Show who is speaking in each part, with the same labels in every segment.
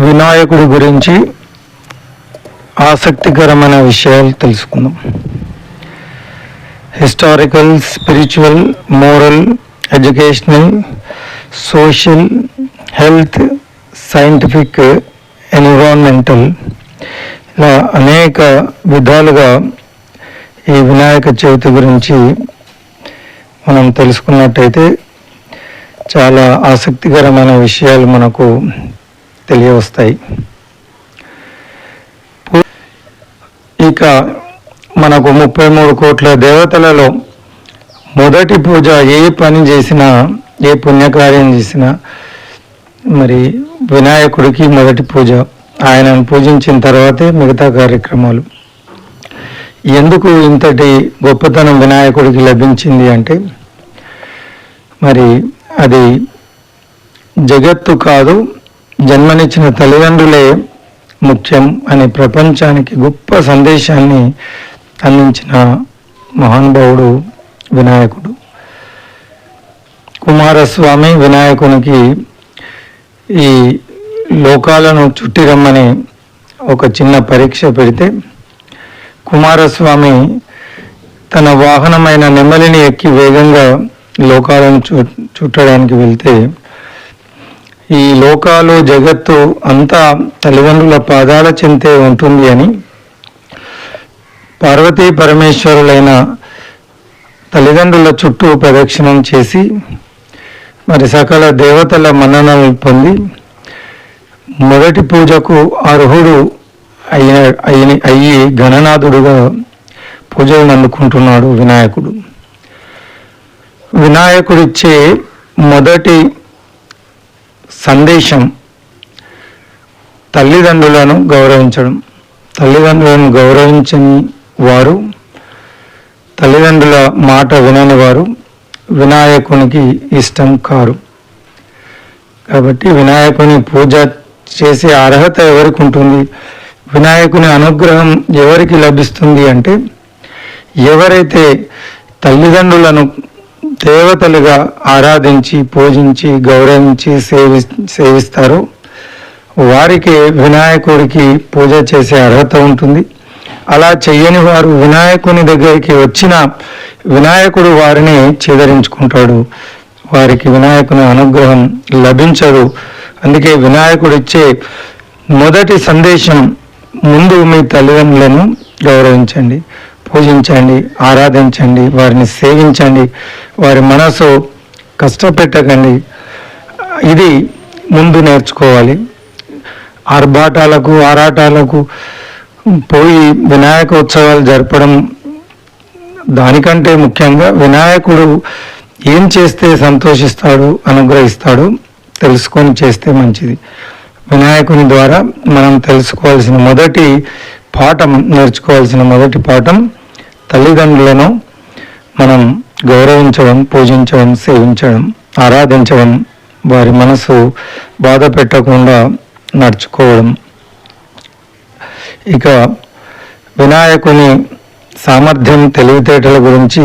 Speaker 1: వినాయకుడి గురించి ఆసక్తికరమైన విషయాలు తెలుసుకుందాం. Historical spiritual moral educational social health scientific environmental ఇలా అనేక విధాలుగా ఈ వినాయక చవితి గురించి మనం తెలుసుకున్నట్టయితే చాలా ఆసక్తికరమైన విషయాలు మనకు తెలియవస్తాయి. ఇక మనకు ముప్పై మూడు కోట్ల దేవతలలో మొదటి పూజ ఏ పని చేసినా ఏ పుణ్యకార్యం చేసినా మరి వినాయకుడికి మొదటి పూజ. ఆయనను పూజించిన తర్వాతే మిగతా కార్యక్రమాలు. ఎందుకు ఇంతటి గొప్పతనం వినాయకుడికి లభించింది అంటే మరి అది జగత్తు కాదు జన్మనిచ్చిన తల్లిదండ్రులే ముఖ్యం అనే ప్రపంచానికి గొప్ప సందేశాన్ని అందించిన మహానుభావుడు వినాయకుడు. కుమారస్వామి వినాయకునికి ఈ లోకాలను చుట్టి రమ్మని ఒక చిన్న పరీక్ష పెడితే కుమారస్వామి తన వాహనమైన నెమలిని ఎక్కి వేగంగా లోకాలను చు చుట్టడానికి వెళ్తే ఈ లోకాలు జగత్తు అంతా తల్లిదండ్రుల పాదాల చెంతే ఉంటుంది అని పార్వతీ పరమేశ్వరులైన తల్లిదండ్రుల చుట్టూ ప్రదక్షిణం చేసి మరి సకల దేవతల మన్ననలు పొంది మొదటి పూజకు అర్హుడు అయిన అయిన అయ్యి గణనాథుడుగా పూజలను అందుకుంటున్నాడు వినాయకుడు. వినాయకుడిచ్చే మొదటి సందేశం తల్లిదండ్రులను గౌరవించడం. తల్లిదండ్రులను గౌరవించని వారు తల్లిదండ్రుల మాట వినని వారు వినాయకునికి ఇష్టం కారు. కాబట్టి వినాయకుని పూజ చేసే అర్హత ఎవరికి ఉంటుంది? వినాయకుని అనుగ్రహం ఎవరికి లభిస్తుంది అంటే ఎవరైతే తల్లిదండ్రులను దేవతలుగా ఆరాధించి పూజించి గౌరవించి సేవి సేవిస్తారు. వారికి వినాయకుడికి పూజ చేసే అర్హత ఉంటుంది. అలా చెయ్యని వారు వినాయకుని దగ్గరికి వచ్చిన వినాయకుడు వారిని చేదరించుకుంటాడు. వారికి వినాయకుని అనుగ్రహం లభించదు. అందుకే వినాయకుడు ఇచ్చే మొదటి సందేశం ముందు మీ తల్లిదండ్రులను గౌరవించండి. పూజించండి ఆరాధించండి వారిని సేవించండి వారి మనసు కష్టపెట్టకండి. ఇది ముందు నేర్చుకోవాలి. ఆర్భాటాలకు ఆరాటాలకు పోయి వినాయక ఉత్సవాలు జరపడం దానికంటే ముఖ్యంగా వినాయకుడు ఏం చేస్తే సంతోషిస్తాడు అనుగ్రహిస్తాడు తెలుసుకొని చేస్తే మంచిది. వినాయకుని ద్వారా మనం తెలుసుకోవాల్సిన మొదటి పాఠం నేర్చుకోవాల్సిన మొదటి పాఠం తల్లిదండ్రులను మనం గౌరవించడం పూజించడం సేవించడం ఆరాధించడం వారి మనసు బాధ పెట్టకుండా నడుచుకోవడం. ఇక వినాయకుని సామర్థ్యం తెలివితేటల గురించి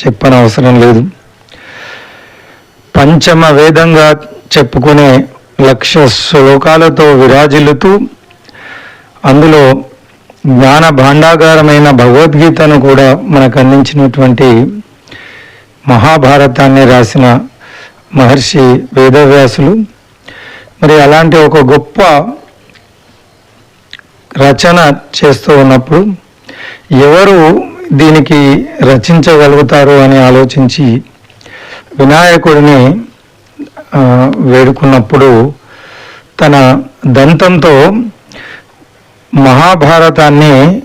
Speaker 1: చెప్పనవసరం లేదు. పంచమ వేదంగా చెప్పుకునే లక్ష శ్లోకాలతో విరాజిల్లుతూ అందులో జ్ఞాన భాండాగారమైన భగవద్గీతను కూడా మనకు అందించినటువంటి మహాభారతాన్ని రాసిన మహర్షి వేదవ్యాసులు. మరి అలాంటి ఒక గొప్ప రచన చేస్తూ ఉన్నప్పుడు ఎవరు దీనికి రచించగలుగుతారు అని ఆలోచించి వినాయకుడిని వేడుకున్నప్పుడు తన దంతంతో మహాభారతాన్ని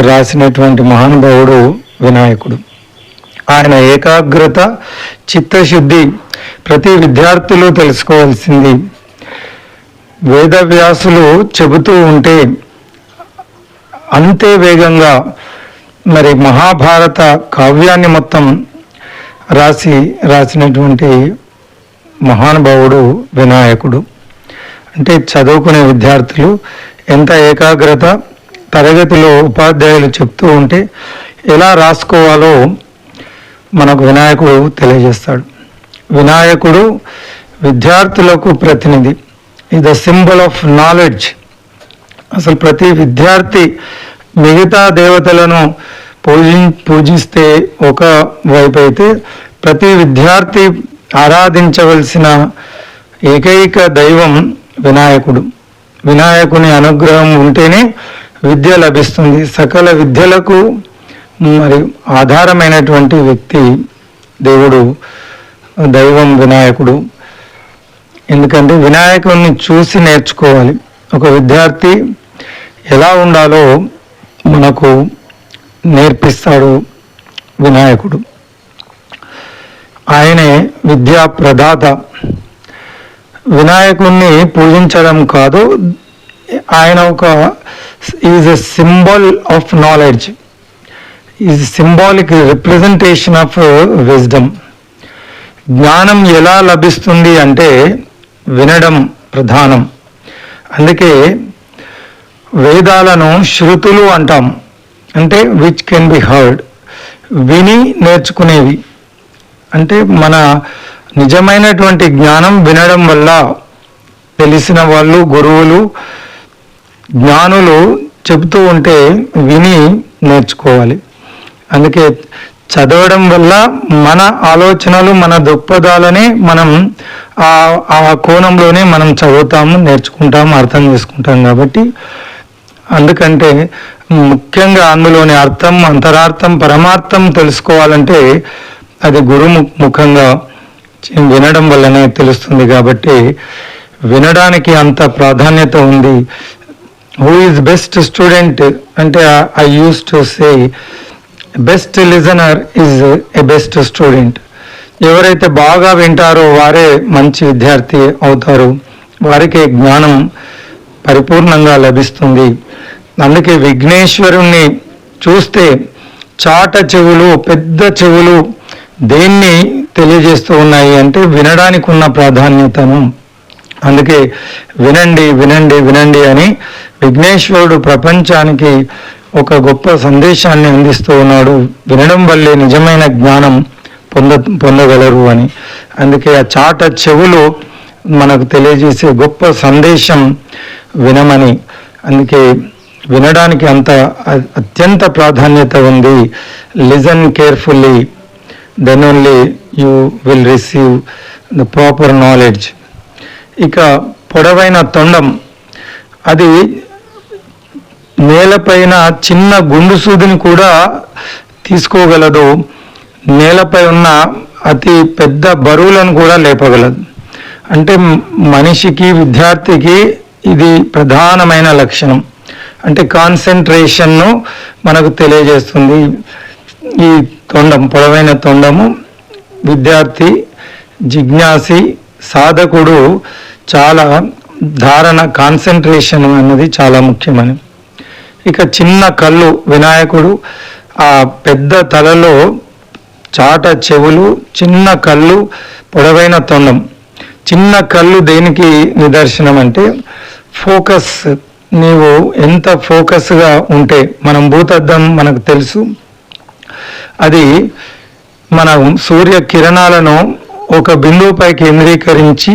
Speaker 1: రాసినటువంటి మహానుభావుడు వినాయకుడు. ఆయన ఏకాగ్రత చిత్తశుద్ధి ప్రతి విద్యార్థులు తెలుసుకోవాల్సింది. వేదవ్యాసులు చెబుతూ ఉంటే అంతే వేగంగా మరి మహాభారత కావ్యాన్ని మొత్తం రాసి రాసినటువంటి మహానుభావుడు వినాయకుడు. అంటే చదువుకునే విద్యార్థులు ఎంత ఏకాగ్రత తరగతిలో ఉపాధ్యాయులు చెప్తూ ఉంటే ఎలా రాసుకోవాలో మనకు వినాయకుడు తెలియజేస్తాడు. వినాయకుడు విద్యార్థులకు ప్రతినిధి. ఇది ద సింబల్ ఆఫ్ నాలెడ్జ్ అసలు ప్రతి విద్యార్థి మిగతా దేవతలను పూజి పూజిస్తే ఒక వైపు అయితే ప్రతి విద్యార్థి ఆరాధించవలసిన ఏకైక దైవం వినాయకుడు. వినాయకుని అనుగ్రహం ఉంటేనే విద్య లభిస్తుంది. సకల విద్యలకు మరి ఆధారమైనటువంటి వ్యక్తి దేవుడు దైవం వినాయకుడు. ఎందుకంటే వినాయకుడిని చూసి నేర్చుకోవాలి. ఒక విద్యార్థి ఎలా ఉండాలో మనకు నేర్పిస్తాడు వినాయకుడు. ఆయనే విద్యా ప్రదాత వినాయకుణ్ణి పూజించడం కాదు. ఆయన ఒక is a symbol of knowledge. Is symbolic representation of wisdom. జ్ఞానం ఎలా లభిస్తుంది అంటే వినడం ప్రధానం. అందుకే వేదాలను శృతులు అంటాం. అంటే విచ్ కెన్ బి హర్డ్ విని నేర్చుకునేవి. అంటే మన నిజమైనటువంటి జ్ఞానం వినడం వల్ల తెలిసిన వాళ్ళు గురువులు జ్ఞానులు చెబుతూ ఉంటే విని నేర్చుకోవాలి. అందుకే చదవడం వల్ల మన ఆలోచనలు మన దృక్పథాలనే మనం ఆ ఆ కోణంలోనే మనం చదువుతాము నేర్చుకుంటాము అర్థం చేసుకుంటాం కాబట్టి. అందుకంటే ముఖ్యంగా అందులోని అర్థం అంతరార్థం పరమార్థం తెలుసుకోవాలంటే అది గురు ముఖంగా వినడం వల్లనే తెలుస్తుంది కాబట్టి వినడానికి అంత ప్రాధాన్యత ఉంది. హూ ఈజ్ బెస్ట్ స్టూడెంట్ అంటే I use to say best listener is a best student ఎవరైతే బాగా వింటారో వారే మంచి విద్యార్థి అవుతారు. వారికి జ్ఞానం పరిపూర్ణంగా లభిస్తుంది. అందుకే విఘ్నేశ్వరుణ్ణి చూస్తే చాట చెవులు పెద్ద చెవులు దేన్ని తెలియజేస్తూ ఉన్నాయి అంటే వినడానికి ఉన్న ప్రాధాన్యతను. అందుకే వినండి వినండి వినండి అని విఘ్నేశ్వరుడు ప్రపంచానికి ఒక గొప్ప సందేశాన్ని అందిస్తూ ఉన్నాడు. వినడం వల్లే నిజమైన జ్ఞానం పొంద పొందగలరు అని. అందుకే ఆ చాట చెవులు మనకు తెలియజేసే గొప్ప సందేశం వినమని. అందుకే వినడానికి అంత అత్యంత ప్రాధాన్యత ఉంది. Listen carefully then only you will receive the proper knowledge ఇక పొడవైన తొండం అది నేలపైన చిన్న గుండు సూదిని కూడా తీసుకోగలదు. నేలపై ఉన్న అతి పెద్ద బరువులను కూడా లేపగలదు. అంటే మనిషికి విద్యార్థికి ఇది ప్రధానమైన లక్షణం. అంటే కాన్సన్ట్రేషన్ను మనకు తెలియజేస్తుంది. ఈ తొండం పొడవైన తొండము విద్యార్థి జిజ్ఞాసి సాధకుడు చాలా ధారణ కాన్సన్ట్రేషన్ అన్నది చాలా ముఖ్యమని. ఇక చిన్న కళ్ళు వినాయకుడు ఆ పెద్ద తలలో చాట చెవులు చిన్న కళ్ళు పొడవైన తొండం. చిన్న కళ్ళు దేనికి నిదర్శనం అంటే ఫోకస్ నీవు ఎంత ఫోకస్గా ఉంటే మనం భూతద్దం మనకు తెలుసు. అది మన సూర్య కిరణాలను ఒక బిందువుపై కేంద్రీకరించి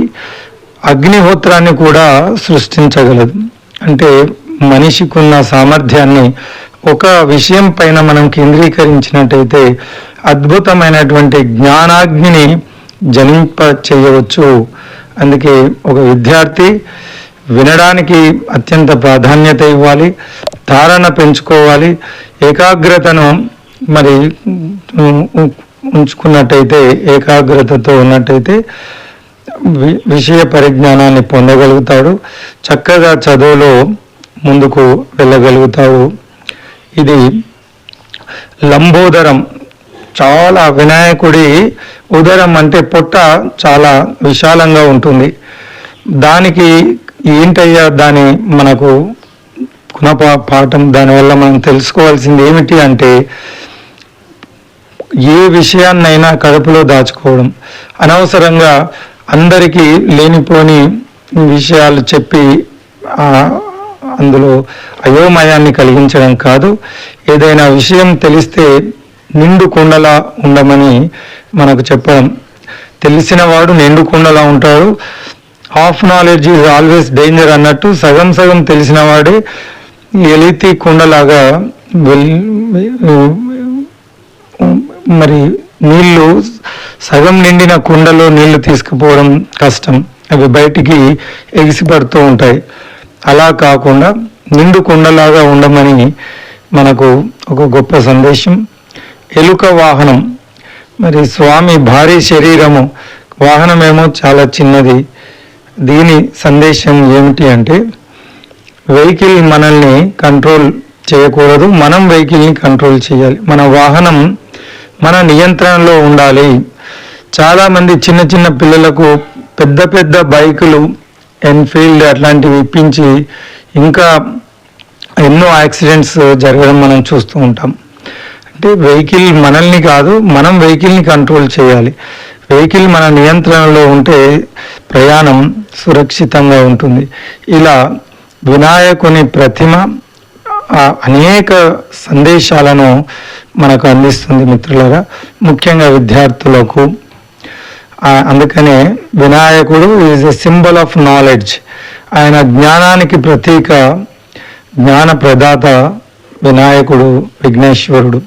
Speaker 1: అగ్నిహోత్రాన్ని కూడా సృష్టించగలదు. అంటే మనిషికున్న సామర్థ్యాన్ని ఒక విషయం పైన మనం కేంద్రీకరించినట్టయితే అద్భుతమైనటువంటి జ్ఞానాగ్నిని జనింప చేయవచ్చు అందుకే ఒక విద్యార్థి వినడానికి అత్యంత ప్రాధాన్యత ఇవ్వాలి ధారణ పెంచుకోవాలి ఏకాగ్రతను మరి ఉంచుకున్నట్టయితే ఏకాగ్రతతో ఉన్నట్టయితే విషయ పరిజ్ఞానాన్ని పొందగలుగుతాడు. చక్కగా చదువులో ముందుకు వెళ్ళగలుగుతాడు ఇది లంబోదరం. చాలా వినాయకుడి ఉదరం అంటే పొట్ట చాలా విశాలంగా ఉంటుంది. దానికి ఏంటయ్యా దాని మనకు గుణపా పాఠం దానివల్ల మనం తెలుసుకోవాల్సింది ఏమిటి అంటే ఏ విషయాన్నైనా కడుపులో దాచుకోవడం. అనవసరంగా అందరికీ లేనిపోని విషయాలు చెప్పి అందులో అయోమయాన్ని కలిగించడం కాదు. ఏదైనా విషయం తెలిస్తే నిండు కుండలా ఉండమని మనకు చెప్పడం తెలిసినవాడు నిండు కుండలా ఉంటాడు. Half knowledge is always danger అన్నట్టు సగం సగం తెలిసిన వాడే ఎలితి కుండలాగా వెల్- మరి నీళ్ళు సగం నిండిన కుండలో నీళ్ళు తీసుకుపోవడం కష్టం. అవి బయటికి ఎగిసిపడుతూ ఉంటాయి. అలా కాకుండా నిండు కుండలాగా ఉండమని మనకు ఒక గొప్ప సందేశం. ఎలుక వాహనం. మరి స్వామి భారీ శరీరము. వాహనమేమో చాలా చిన్నది. దీని సందేశం ఏమిటి అంటే వెహికల్ మనల్ని కంట్రోల్ చేయకూడదు. మనం వెహికల్ని కంట్రోల్ చేయాలి. మన వాహనం మన నియంత్రణలో ఉండాలి. చాలామంది చిన్న చిన్న పిల్లలకు పెద్ద పెద్ద బైకులు ఎన్ఫీల్డ్ అట్లాంటివి ఇప్పించి ఇంకా ఎన్నో యాక్సిడెంట్స్ జరగడం మనం చూస్తూ ఉంటాం. అంటే వెహికల్ మనల్ని కాదు మనం వెహికల్ని కంట్రోల్ చేయాలి. వెహికల్ మన నియంత్రణలో ఉంటే ప్రయాణం సురక్షితంగా ఉంటుంది. ఇలా వినాయకుని ప్రతిమ అనేక సందేశాలను మనకు అందిస్తుంది మిత్రులారా. ముఖ్యంగా విద్యార్థులకు. అందుకనే వినాయకుడు is a symbol of knowledge ఆయన జ్ఞానానికి ప్రతీక జ్ఞాన ప్రదాత వినాయకుడు విఘ్నేశ్వరుడు.